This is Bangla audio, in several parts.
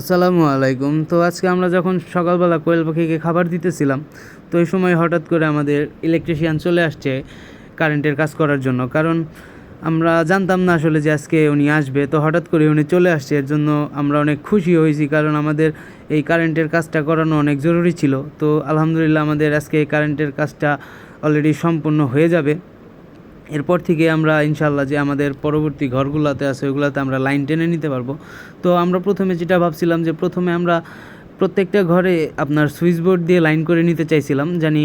আসসালামু আলাইকুম। তো আজকে আমরা যখন সকালবেলা কোয়েল পাখিকে খাবার দিতেছিলাম, তো এই সময় হঠাৎ করে আমাদের ইলেকট্রিশিয়ান চলে আসছে কারেন্টের কাজ করার জন্য। কারণ আমরা জানতাম না আসলে যে আজকে উনি আসবে। তো হঠাৎ করে উনি চলে আসছে। এর জন্য আমরা অনেক খুশি হয়েছি কারণ আমাদের এই কারেন্টের কাজটা করানো অনেক জরুরি ছিল। তো আলহামদুলিল্লাহ আমাদের আজকে এই কারেন্টের কাজটা অলরেডি সম্পূর্ণ হয়ে যাবে। এরপর থেকে আমরা ইনশাল্লাহ যে আমাদের পরবর্তী ঘরগুলোতে আছে, ওইগুলোতে আমরা লাইন টেনে নিতে পারব। তো আমরা প্রথমে যেটা ভাবছিলাম যে প্রথমে আমরা প্রত্যেকটা ঘরে আপনার সুইচ বোর্ড দিয়ে লাইন করে নিতে চাইছিলাম, জানি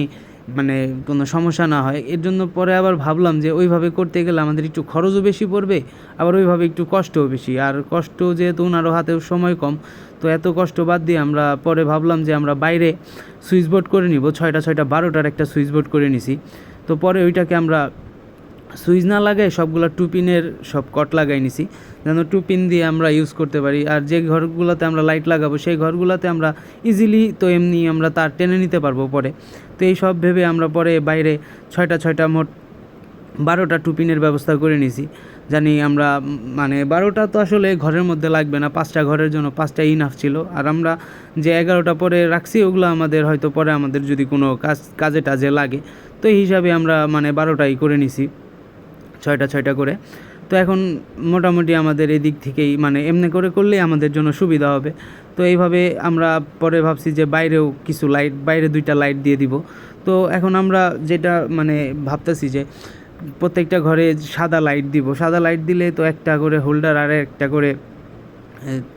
মানে কোনো সমস্যা না হয়। এর জন্য পরে আবার ভাবলাম যে ওইভাবে করতে গেলে আমাদের একটু খরচও বেশি পড়বে, আবার ওইভাবে একটু কষ্টও বেশি। আর কষ্ট যেহেতু ওনারও হাতেও সময় কম, তো এত কষ্ট বাদ দিয়ে আমরা পরে ভাবলাম যে আমরা বাইরে সুইচ বোর্ড করে নিব, ছয়টা ছয়টা, বারোটার একটা সুইচ বোর্ড করে নিছি। তো পরে ওইটাকে আমরা সুইচ না লাগাই সবগুলো টু পিনের সব কট লাগাই নিছি। যেন টু পিন দিয়ে আমরা ইউজ করতে পারি। আর যে ঘরগুলোতে আমরা লাইট লাগাবো, সেই ঘরগুলোতে আমরা ইজিলি তো এমনি আমরা তার টেনে নিতে পারব পরে। তো এই সব ভেবে আমরা পরে বাইরে ছয়টা ছয়টা মোট বারোটা টুপিনের ব্যবস্থা করে নিছি। জানি আমরা মানে বারোটা তো আসলে ঘরের মধ্যে লাগবে না, পাঁচটা ঘরের জন্য পাঁচটা ইনাফ ছিল। আর আমরা যে এগারোটা পরে রাখছি, ওগুলো আমাদের হয়তো পরে আমাদের যদি কোনো কাজ, কাজে টাজে লাগে। তো এই হিসাবে আমরা মানে বারোটাই করে নিছি। ছয়টা ছয়টা করে। তো এখন মোটামুটি আমাদের এদিক থেকেই মানে এমনি করে করলেই আমাদের জন্য সুবিধা হবে। তো এইভাবে আমরা পরে ভাবছি যে বাইরেও কিছু লাইট বাইরে দুইটা লাইট দিয়ে দিব। তো এখন আমরা যেটা মানে ভাবতেছি যে প্রত্যেকটা ঘরে সাদা লাইট দিব। সাদা লাইট দিলে তো একটা করে হোল্ডার আর একটা করে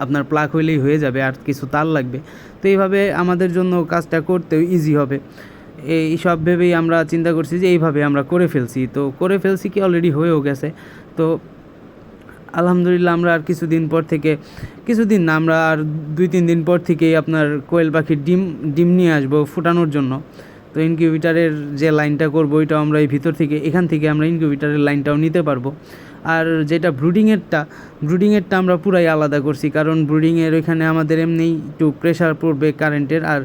আপনার প্লাগ হইলেই হয়ে যাবে, আর কিছু তার লাগবে। তো এইভাবে আমাদের জন্য কাজটা করতেও ইজি হবে। এই সব ভেবেই আমরা চিন্তা করছি যে এইভাবে আমরা করে ফেলছি। তো করে ফেলছি কি অলরেডি হয়েও গেছে। তো আলহামদুলিল্লাহ আমরা আর কিছুদিন পর থেকে, কিছুদিন না, আমরা আর দুই, তিন দিন পর থেকেই আপনার কোয়েল পাখির ডিম ডিম নিয়ে আসব ফুটানোর জন্য। তো ইনকিউবিটারের যে লাইনটা করব, ওইটাও আমরা এই ভিতর থেকে, এখান থেকে আমরা ইনকিউবিটারের লাইনটাও নিতে পারব। আর যেটা ব্রুডিংয়েরটা ব্রুডিংয়েরটা আমরা পুরাই আলাদা করছি, কারণ ব্রুডিংয়ের ওইখানে আমাদের এমনি একটু প্রেশার পড়বে কারেন্টের আর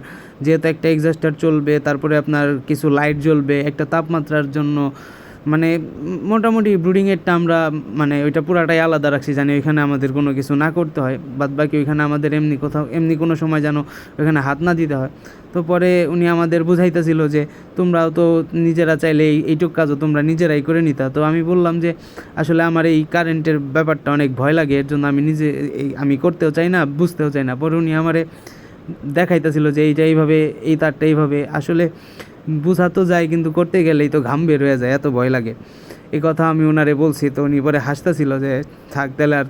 যেহেতু একটা এক্সাস্টার চলবে, তারপরে আপনার কিছু লাইট জ্বলবে, একটা তাপমাত্রার জন্য মানে মোটামুটি ব্রুডিংয়েরটা আমরা মানে ওইটা পুরাটাই আলাদা রাখছি, জানি ওইখানে আমাদের কোনো কিছু না করতে হয়, বাদ বাকি ওইখানে আমাদের এমনি কোথাও, এমনি কোনো সময় যেন ওইখানে হাত না দিতে হয়। তো পরে উনি আমাদের বুঝাইতেছিল যে, তোমরাও তো নিজেরা চাইলে এই, এইটুক কাজও তোমরা নিজেরাই করে নিতা। তো আমি বললাম যে, আসলে আমার এই কারেন্টের ব্যাপারটা অনেক ভয় লাগে, এর জন্য আমি নিজে আমি করতেও চাই না, বুঝতেও চাই না। পরে উনি আমারে দেখাইতেছিল যে, এইটা এইভাবে, এই তারটা এইভাবে। আসলে বোঝা তো যায়, কিন্তু করতে গেলেই তো ঘাম বের হয়ে যায়, এত ভয় লাগে। এই কথা আমি ওনারে বলছি, তো উনি পরে হাসতেছিল যে, থাক, তাহলে আর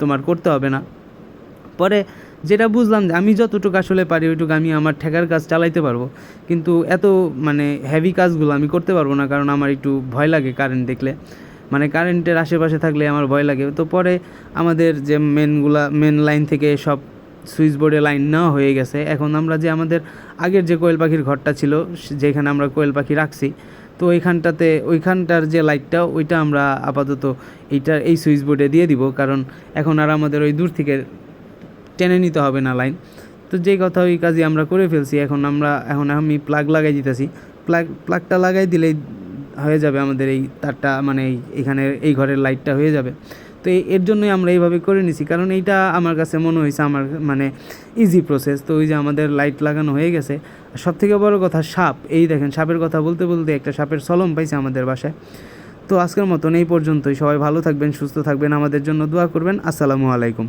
তোমার করতে হবে না। পরে যেটা বুঝলাম যে, আমি যতটুকু আসলে পারি, ওইটুকু আমি আমার ঠেকার কাজ চালাইতে পারব। কিন্তু এত মানে হেভি কাজগুলো আমি করতে পারব না, কারণ আমার একটু ভয় লাগে কারেন্ট দেখলে। মানে কারেন্টের আশেপাশে থাকলে আমার ভয় লাগে। তো পরে আমাদের যে মেনগুলা মেন লাইন থেকে সব সুইচ বোর্ডে লাইন নেওয়া হয়ে গেছে। এখন আমরা যে আমাদের আগের যে কোয়েল পাখির ঘরটা ছিল, যেখানে আমরা কোয়েল পাখি রাখছি, তো ওইখানটাতে, ওইখানটার যে লাইটটা, ওইটা আমরা আপাতত এইটা, এই সুইচ বোর্ডে দিয়ে দিব, কারণ এখন আর আমাদের ওই দূর থেকে টেনে নিতে হবে না লাইন। তো যেই কথা ওই কাজই আমরা করে ফেলছি, এখন আমরা, এখন আমি প্লাগ লাগাই দিতেছি। প্লাগ প্লাগটা লাগাই দিলেই হয়ে যাবে আমাদের এই তারটা মানে এই এখানে এই ঘরের লাইটটা হয়ে যাবে। তো এর জন্যই আমরা এইভাবে করে নিছি। কারণ এইটা আমার কাছে মনে হয়েছে আমার মানে ইজি প্রসেস তো ওই যে আমাদের লাইট লাগানো হয়ে গেছে। সব থেকে বড় কথা, সাপ। এই দেখেন, সাপের কথা বলতে বলতে একটা সাপের সলম পাইছে আমাদের বাসায়। তো আজকের মতন এই পর্যন্তই। সবাই ভালো থাকবেন, সুস্থ থাকবেন। আমাদের জন্য দোয়া করবেন। আসসালামু আলাইকুম।